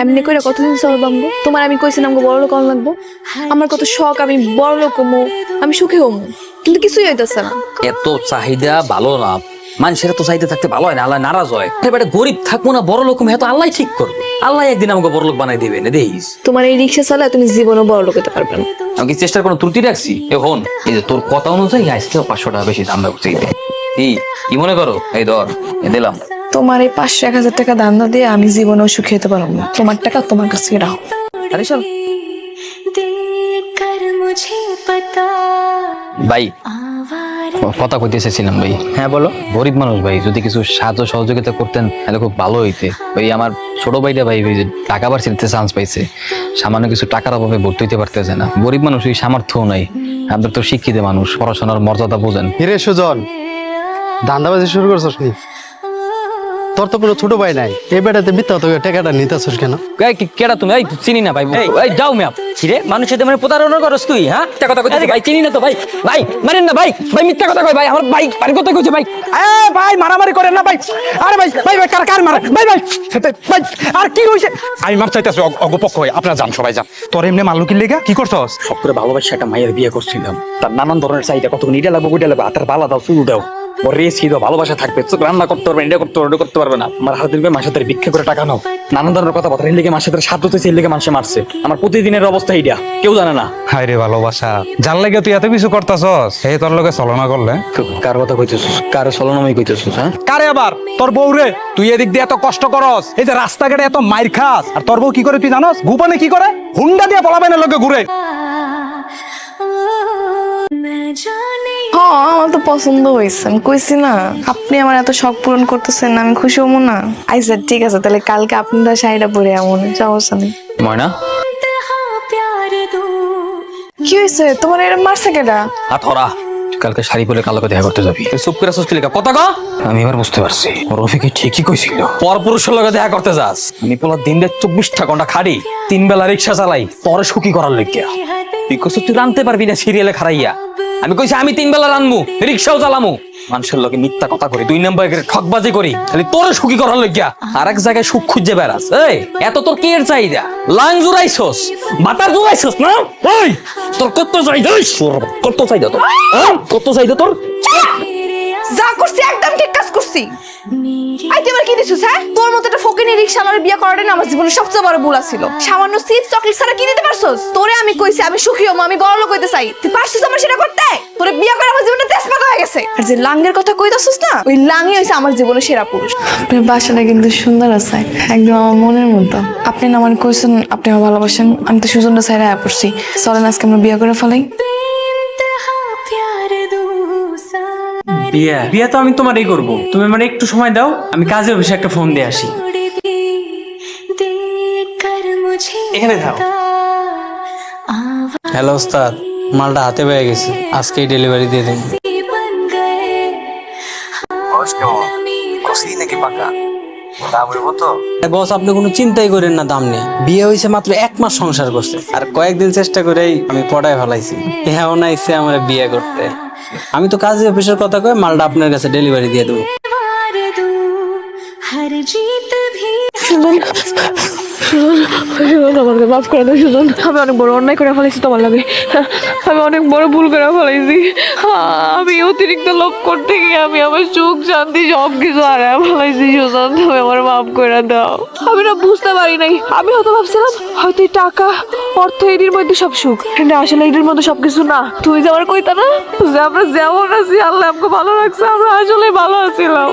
এমনি করে কতদিন সব বামবো তোমার আমি কইছিলাম গো বড় লোক লাগবো। আমার কত শখ আমি বড় লোক হমু আমি সুখী হমু। কিন্তু কিছুই হইতেছে না। এত চাহিদা ভালো না। মানুষের তো চাহিদা থাকতে ভালো হয় না আল্লাহ নারাজ হয়। এবারে গরিব থাকব না বড় লোক হ্যাঁ তো আল্লাহ ঠিক করবে। আল্লাহ একদিন আমাকে বড় লোক বানাই দিবে না দেখিস তোমার এই রিক্সা চালায় তুমি জীবনও বড় লোক হতে পারবে না। আমি কি চেষ্টার কোনো ত্রুটি রাখছি? এখন এই যে তোর কথা অনুযায়ী আজকে পাঁচশো টাকা বেশি দাম রাখছি কি কি মনে করো? এই ধর এ দিলাম। তোমার এই পাঁচশো এক হাজার টাকা দান না দিয়ে আমি জীবনে সুখী হতে পারব না। তোমার টাকা তোমার কাছে রাখো। ভাই কথা কইতে এসেছিলাম ভাই। হ্যাঁ বলো। গরিব মানুষ ভাই যদি কিছু সাহায্য সহযোগিতা করতেন তাহলে খুব ভালো হইতে। ওই আমার ছোট ভাইটা ভাই ভাই টাকা বার বাড়ছে চান্স পাইছে। সামান্য কিছু টাকার অভাবে ভর্তি হইতে পারতেছে না। গরিব মানুষ ওই সামর্থ্যও নাই। আমাদের তো শিক্ষিত মানুষ পড়াশোনার মর্যাদা বোঝেন। হিরে সুজন দান্দাবাজি শুরু করছস নি? তোর তো কোনো ছোট ভাই নাই। এই বেটাতে মিথ্যা তো টাকাটা নিতেছস কেন? এই কি- কেডা তুমি? এই চিনি না ভাই। এই। এই যাও ম্যাপ কিরে মানুষের মানে প্রতারণা করস তুই হ্যাঁ? মিথ্যা কথা কইতেছে ভাই চিনি না তো ভাই। ভাই মারেন না ভাই। ভাই মিথ্যা কথা কই ভাই। আমার ভাই বাড়ি কথা কইছে ভাই? এ ভাই মারামারি করেন না ভাই। আরে ভাই ভাই ভাই কার কার মারা ভাই ভাই সেটা ভাই আর কি হইছে? আমি মাপ চাইতেছি অগ- অগপক্ষ হয়ে। আপনারা যান সবাই যান। তোর এমনি মাল্লু কি লেগা? কি করছস? সব করে ভালোবাসা একটা মায়ের বিয়ে করছিলাম। তার নানান ধরনের চাহিদা কত নিটা লাগবে ওইটা লাগবে। হাতের বালা দাও চুল দাও। দাও ভালোবাসা থাকবে চোখ রান্না করতে পারবে এটা করতে পারবে করতে পারবে না। আমার হাতে দিবে মাসে তার ভিক্ষা করে টাকা নাও। নানান ধরনের কথা লেগে মাসে তার লেগে মানুষে মারছে। আমার প্রতিদিনের অবস্থা কেউ জানে না। হায় রে ভালোবাসা যার লাগে তুই এত কিছু করতাছস? তোর লগে চলনা করলে? কার কথা কইতেছিস? কার কইতেছিস হ্যাঁ? কারে আবার? তোর বউ রে তুই এদিক দিয়ে এত কষ্ট করস। এই যে রাস্তাঘাটে এত মাইর খাস। আর তোর বউ কি করে তুই জানস? গোপনে কি করে? হুন্ডা দিয়ে পলাবে না লোকে ঘুরে। আমার তো পছন্দ হয়েছে। আমি কইছি না আপনি আমার এত শখ পূরণ করতেছেন না আমি খুশি হব না। আচ্ছা ঠিক আছে তাহলে কালকে আপনারা শাড়িটা পরে এমন সমস্যা নেই। ময়না? কি হয়েছে? তোমার এরকম মারছে কেটা আথরা কালকে শাড়ি পরে কালোকে দেখা করতে যাবি। চুপ করে আসছিস কি লেখা? কথা ক। আমি এবার বুঝতে পারছি। রফিকে ঠিকই কইছিল। পর পুরুষের লগে দেখা করতে যাস। আমি পোলা দিন দিয়ে চব্বিশটা ঘণ্টা খাড়ি তিন বেলা রিক্সা চালাই তোর সুখী করার লেগিয়া। তুই তুই রানতে পারবি না সিরিয়ালে খারাইয়া আমি কইছি আমি তিন বেলা রানমু রিক্সাও চালামু। মানুষের লগে মিথ্যা কথা করি দুই নম্বর ঠকবাজি করি খালি তোর সুখী করার লইগিয়া আর এক জায়গায় সুখ খুঁজে বেড়াস। এই এত তোর কি এর চাহিদা? লাং জুড়াইছস বাতার জুড়াইছস না? এই তোর কত চাহিদা? কত চাহিদা তোর? হ্যাঁ? কত চাহিদা তোর? যা করছি একদম ঠিক কাজ করছি। मेरी এবার কি দিছিস হ্যাঁ? তোর মতো একটা ফকিনি রিক্সা আমার বিয়ে করাটাই আমার জীবনের সবচেয়ে বড় ভুল ছিল সামান্য সিট চকলেট ছাড়া কি দিতে পারছস? তোরে আমি কইছি আমি সুখী হব আমি বড় লোক হইতে চাই। তুই পারছিস আমার সেটা করতে? তোরে বিয়ে করে আমার জীবনটা তেজপাতা হয়ে গেছে। আর যে লাঙ্গের কথা কইতাছিস না ওই হইছে আমার জীবনের সেরা পুরুষ। আপনার বাসাটা কিন্তু সুন্দর আছে একদম আমার মনের মতো। আপনি না আমার কইছেন আপনি আমার ভালোবাসেন আমি তো সুজনটা ছাইরা আয়া পড়ছি। চলেন আজকে আমরা বিয়ে করে ফেলাই। বিয়া। বিয়া তো আমি তোমার তোমারই করব। তুমি আমার একটু সময় দাও আমি কাজে অফিসে একটা ফোন দিয়ে আসি। এখানে থাও। হ্যালো ওস্তাদ মালটা হাতে পেয়ে গেছে। আজকেই ডেলিভারি দিয়ে দেন। বস আপনি কোনো চিন্তাই করেন না দাম নেই বিয়ে হয়েছে মাত্র এক মাস সংসার করছে। আর কয়েকদিন চেষ্টা করেই আমি পড়ায় ফেলাইছি। হ্যাঁ ওনাইছে আমার বিয়ে করতে। আমি তো কাজী অফিসের কথা কয়ে মালটা আপনার কাছে ডেলিভারি দিয়ে দেবো। সুজন সুজন আমাকে, মাফ করে দাও সুজন আমি অনেক বড় অন্যায় করে ফেলেছি তোমার লাগে। আমি অনেক বড় ভুল করে ফেলেছি আমি অতিরিক্ত লোভ করতে গিয়ে আমি আমার সুখ, শান্তি সব কিছু হারায় ফেলেছি সুজন তুমি আমার মাফ করে দাও। আমি না বুঝতে পারি নাই। আমি হয়তো ভাবছিলাম, হয়তো এই টাকা, অর্থ এটির মধ্যে সব সুখ। কিন্তু আসলে এটির মধ্যে সবকিছু না। তুমি যে আমার কইতা না, যে আমরা যেমন আছি, আল্লাহ আমাকে ভালো রাখছে, আমরা আসলে ভালো আছিলাম।